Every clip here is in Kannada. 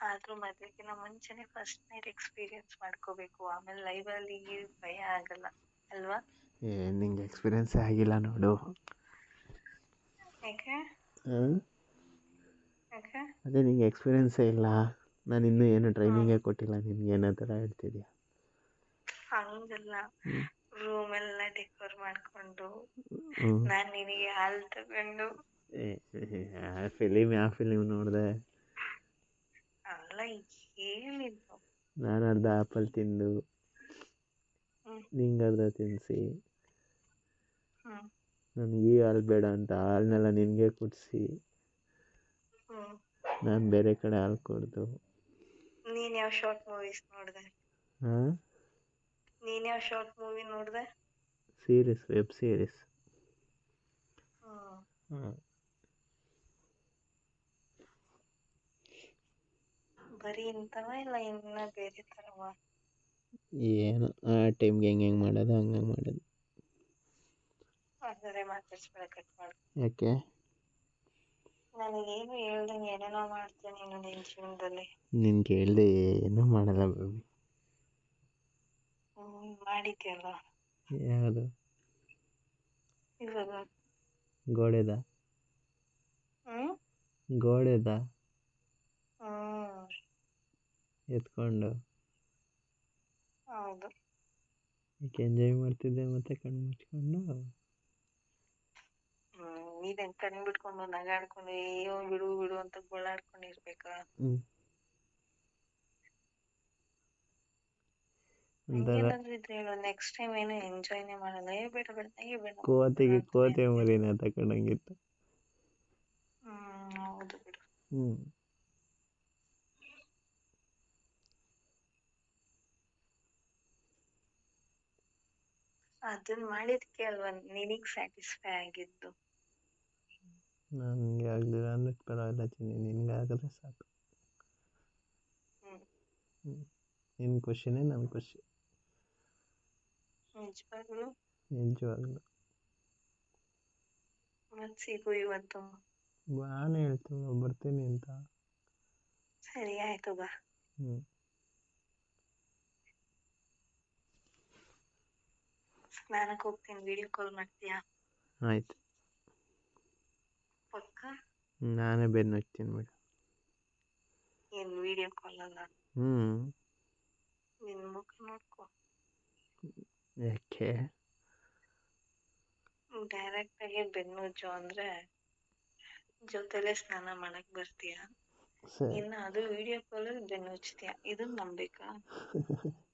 ಆದ್ರೂ ಮದ್ವೆಗಿನ ಮುಂಚೆನೆ ಫಸ್ಟ್ ನೈಟ್ ಎಕ್ಸ್ಪೀರಿಯನ್ಸ್ ಮಾಡ್ಕೋಬೇಕು. ಆಮೇಲೆ ಲೈವಲ್ಲಿ ಭಯ ಆಗಲ್ಲ ಅಲ್ವಾ? ಏ ನಿಂಗೆ ಎಕ್ಸ್ಪೀರಿಯನ್ಸ್ ಆಗಿಲ್ಲ ನೋಡು. ಯಾಕೆ? ಯಾಕೆ? ಅದೇ ನಿಂಗೆ ಎಕ್ಸ್ಪೀರಿಯನ್ಸೇ ಇಲ್ಲ. ನಾನು ಇನ್ನೂ ಏನು ಟ್ರೈನಿಂಗೇ ಕೊಟ್ಟಿಲ್ಲ. ನಿನ್ಗೆ ಏನೋ ಥರ ಹೇಳ್ತಿದ್ಯಾ? ಹಂಗಲ್ಲ. ರೂಮ್ ಎಲ್ಲ ಡೆಕೋರ್ ಮಾಡ್ಕೊಂಡು ನಾನು ನಾನ್ ನಿನಗೆ ಹಾಲು ತಗೊಂಡು. ಫಿಲಿಮ್ ಯಾವ ಫಿಲಿಮ್ ನೋಡಿದೆ. ಅಲ್ಲ ಏನಿದ್ದು ನಾನು ಅರ್ಧ ಆಪಲ್ ತಿಂದು. ನಿಂಗೆ ಅರ್ಧ ತಿನ್ನಿಸಿ ನನಗೆ ಈ ಹಾಲು ಬೇಡ ಅಂತ ಹಾಲನ್ನೆಲ್ಲ ನಿನಗೆ ಕುಡಿಸಿ. ನಾನು ಬೇರೆ ಕಡೆ ಹಾಲು ಕುಡ್ದು. ನೀನ್ ಯಾವ ಶಾರ್ಟ್ ಮೂವೀಸ್ ನೋಡ್ದೆ? ಹಾಂ? ನೀನ್ ಯಾವ ಶಾರ್ಟ್ ಮೂವಿ ನೋಡ್ದೆ? ಸೀರೀಸ್ ವೆಬ್ ಸೀರೀಸ್ ಹಾಂ ಬರೀ ಇಂಥವ ಇಲ್ಲ ಇನ್ನ ಬೇರೆ ತರವ? ಏನು ಆ ಟೈಮ್ಗೆ ಹೆಂಗೆ ಹೆಂಗೆ ಮಾಡೋದು ಹಂಗೆ ಮಾಡೋದು. ಅಂದರೆ ಮಾತಾಡ್ಸ್ಬೇಡ ಕಟ್ ಮಾಡು. ಯಾಕೆ? ನನಗೇನು ಹೇಳ್ದೆ ಏನೇನೋ ಮಾಡ್ತೀನಿ ನೀನು ನಿನ್ ಜೀವನದಲ್ಲಿ. ನಿನ್ಗೆ ಹೇಳ್ದೆ ಏನೂ ಮಾಡಲ್ಲ ಬೇಬಿ ಹ್ಮ್ ಮಾಡಿದ್ಯಲ್ಲ. ಯಾವುದು? ಇವಾಗ? ಗೋಡೆದ. ಹ್ಮ್? ಗೋಡೆದ. ಎತ್ಕೊಂಡು. ಹೌದು. ಎಂಜಾಯ್ ಮಾಡ್ತಿದ್ದೆ ಮತ್ತೆ ಕಣ್ಣು ಮುಚ್ಕೊಂಡು. ಹ್ಮ್ ನೀನ್ ಕಣ್ಣು ಬಿಟ್ಕೊಂಡು ನಗಾಡ್ಕೊಂಡು ಅಯ್ಯೋ ಬಿಡು ಬಿಡು ಅಂತ ಇದ್ರೆ ಹೇಳು ನೆಕ್ಸ್ಟ್ ಟೈಮ್ ಏನು ಎಂಜಾಯ್ನೇ ಮಾಡಲ್ಲ. ಏ ಬೇಡ ಬೇಡ ಏ ಬೇಡ. ಕೋತಿಗೆ ಕೋತಿ ಕೋತೆ. ಮರಿನ ತಕೊಂಡಂಗಿತ್ತು. ಹ್ಮ್ ಹೌದು ಬಿಡು. ಹ್ಞೂ ಅದನ್ನ ಮಾಡಿದ್ಕೆ ಅಲ್ವಾ? ನಿನಗ್ ಸ್ಯಾಟಿಸ್ಫೈ ಆಗಿದ್ದು. ನನಗೆ ಆಗಲಿಲ್ಲ. ಅಂದ್ರೆ ಪರವಾಗಿಲ್ಲ ಚಿನ್ನಿ. ನಿನಗೆ ಆಗಲ್ಲ ಸಾಕು ನಿನ್ನ ಖುಷಿನೇ ನನ್ನ ಖುಷಿ ನಿಜವಾಗ್ಲು? ನಿಜವಾಗ್ಲೂ. ಮತ್ ಸಿಗು ಇವತ್ತು. ನಾನು ಹೇಳ್ತೀನಿ. ಬರ್ತೀನಿ ಅಂತ. ಸರಿ ಆಯ್ತು ಬಾ. ಹ್ಞೂ ಸ್ನಾನಕ್ಕೆ ಹೋಗ್ತೀನಿ ವಿಡಿಯೋ ಕಾಲ್ ಮಾಡ್ತೀಯಾ? ಆಯ್ತು. ಪಕ್ಕ? ನಾನೇ ಬೆನ್ನು ಹಚ್ತೀನಿ ಬಿಡು. ಏನ್ ವಿಡಿಯೋ ಕಾಲ್ ಅಲ್ಲ? ಹ್ಞೂ ನಿನ್ ಮುಖ ನೋಡ್ಕೊ. ಯಾಕೆ? ಡೈರೆಕ್ಟ್ ಆಗಿ ಬೆನ್ನು ಉಜ್ಜು ಅಂದ್ರೆ ಜೊತೆಲೆ ಸ್ನಾನ ಮಾಡಕ್ ಬರ್ತೀಯಾ? ಸರಿ. ಇನ್ನ ಅದು ವಿಡಿಯೋ ಕಾಲ್ ಬೆನ್ನು ಉಜ್ತೀಯ ಇದು ನಂಬೇಕಾ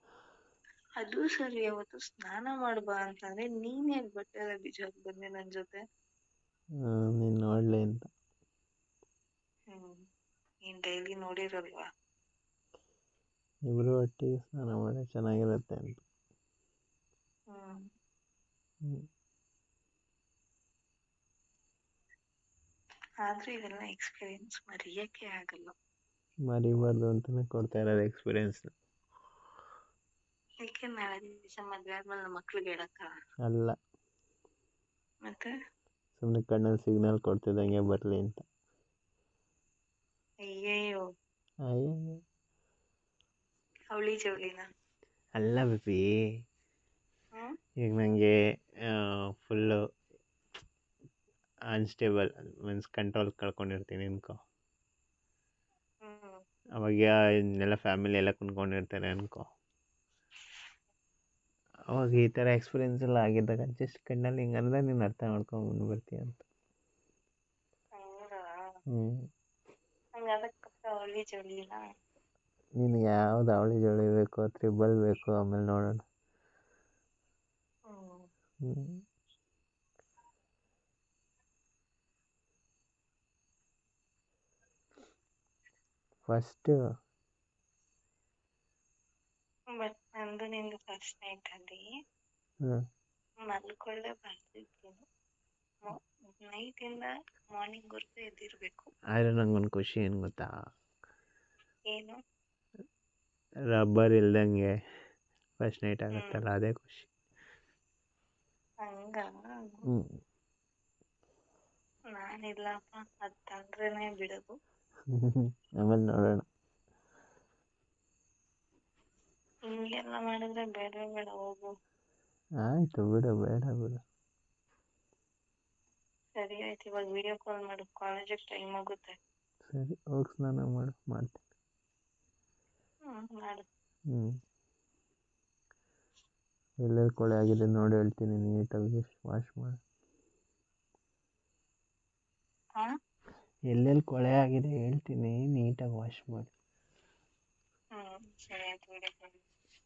ಅದು ಸರಿ ಅವತ್ತು ಸ್ನಾನ ಮಾಡ್ಬಾ ಅಂತಂದ್ರೆ ನೀನ್ ಯಾಕೆ ಬಟ್ಟೆ ಎಲ್ಲ ಬಿಜಾಕ್ ಬಂದೆ ನನ್ ಜೊತೆ? ನೀನ್ ನೋಡಲಿ ಅಂತ. ಹ್ಮ್ ನೀನ್ ಡೈಲಿ ನೋಡಿರಲ್ವಾ? ಇಬ್ರು ಒಟ್ಟಿಗೆ ಸ್ನಾನ ಮಾಡಿ ಚೆನ್ನಾಗಿರುತ್ತೆ ಅಂತ. ಹ್ಮ್. ಆದ್ರೂ ಇದೆಲ್ಲ ಎಕ್ಸ್ಪೀರಿಯನ್ಸ್ ಮರೆಯಕ್ಕೆ ಆಗಲ್ಲ. ಮರಿಬಾರ್ದು ಅಂತಾನೆ ಕೊಡ್ತಾ ಇರೋದು ಎಕ್ಸ್ಪೀರಿಯೆನ್ಸ್ನ ಯಾಕೆ ನಾಳೆ ದಿವಸ ಮದ್ವೆ ಆದ್ಮೇಲೆ ನಮ್ಮ ಮಕ್ಳಿಗೆ ಹೇಳಕ್ಕ? ಅಲ್ಲ. ಮತ್ತೆ? ಸುಮ್ಮನೆ ಕಣ್ಣಲ್ಲಿ ಸಿಗ್ನಲ್ ಕೊಡ್ತಿದ್ದಂಗೆ ಬರಲಿ ಅಂತ. ಅಯ್ಯಯ್ಯೋ. ಅಯ್ಯೋ ಅವಳಿ ಜವಳಿನ? ಅಲ್ಲ ಬೇಬಿ. ಹ್ಮ್? ಈಗ ನನಗೆ ಫುಲ್ಲು ಅನ್ಸ್ಟೇಬಲ್ ಮೀನ್ಸ್ ಕಂಟ್ರೋಲ್ ಕಳ್ಕೊಂಡಿರ್ತೀನಿ ಅನ್ಕೋ. ಹ್ಮ್. ಅವಾಗ ಇನ್ನೆಲ್ಲ ಫ್ಯಾಮಿಲಿ ಎಲ್ಲ ಕುಂತ್ಕೊಂಡಿರ್ತಾರೆ ಅನ್ಕೋ. ಅವಾಗ ಈ ಥರ ಎಕ್ಸ್ಪೀರಿಯೆನ್ಸ್ ಎಲ್ಲ ಆಗಿದ್ದಾಗ ಜಸ್ಟ್ ಕಣ್ಣಲ್ಲಿ ಹಿಂಗಂದ್ರೆ ನೀನು ಅರ್ಥ ಮಾಡ್ಕೊಂಡು ಬರ್ತೀಯ ಅಂತ. ಹ್ಞೂ ಹಂಗ ನಿನಗೆ ಯಾವ್ದು ಅವಳಿ ಜೋಳಿ ಬೇಕು ತ್ರಿಬಲ್ ಬೇಕು ಆಮೇಲೆ ನೋಡೋಣ. ಹ್ಞೂ ಫಸ್ಟು ನಂದು ನಿಂದು ಫಸ್ಟ್ ನೈಟ್ ಅಲ್ಲಿ ಮಲ್ಕೊಳ್ಳೆ ಬರ್ತಿದ್ದೀನಿ ನೈಟ್ ಇಂದ ಮಾರ್ನಿಂಗ್ ವರ್ಗು ಎದ್ದಿರ್ಬೇಕು. ಆದ್ರೆ ನಂಗೊಂದು ಖುಷಿ ಏನು ಗೊತ್ತಾ? ಏನು? ರಬ್ಬರ್ ಇಲ್ದಂಗೆ ಫಸ್ಟ್ ನೈಟ್ ಆಗುತ್ತಲ್ಲ ಅದೇ ಖುಷಿ. ಹಂಗ? ಹ್ಮ್. ನಾನಿಲ್ಲಪ್ಪ ಅದ್ ತಂದ್ರೇನೆ ಬಿಡೋದು. ಆಮೇಲೆ ನೋಡೋಣ. ಎಲ್ಲ ಮಾಡಿದ್ರೆ ಬೇಡವೇ ಬೇಡ ಹೋಗು. ಆಯ್ತು ಬಿಡು ಬೇಡ ಬಿಡು. ಸರಿ ಆಯ್ತು ಇವಾಗ ವಿಡಿಯೋ ಕಾಲ್ ಮಾಡು. ಕಾಲೇಜಿಗೆ ಟೈಮ್ ಆಗುತ್ತೆ. ಸರಿ ಹೋಗಿ ಸ್ನಾನ ಮಾಡು ಮಾಡ್ತೀನಿ. ಹ್ಮ್ ಮಾಡು. ಹ್ಞೂ ಎಲ್ಲೆಲ್ಲಿ ಕೊಳೆ ಆಗಿದೆ ನೋಡಿ ಹೇಳ್ತೀನಿ ನೀಟಾಗಿ ವಾಶ್ ಮಾಡು. ಹಾ? ಎಲ್ಲೆಲ್ಲಿ ಕೊಳೆ ಆಗಿದೆ ಹೇಳ್ತೀನಿ ನೀಟಾಗಿ ವಾಶ್ ಮಾಡಿ. ಹ್ಮ್ ಸರಿ ಆಯ್ತು ವಿಡಿಯೋ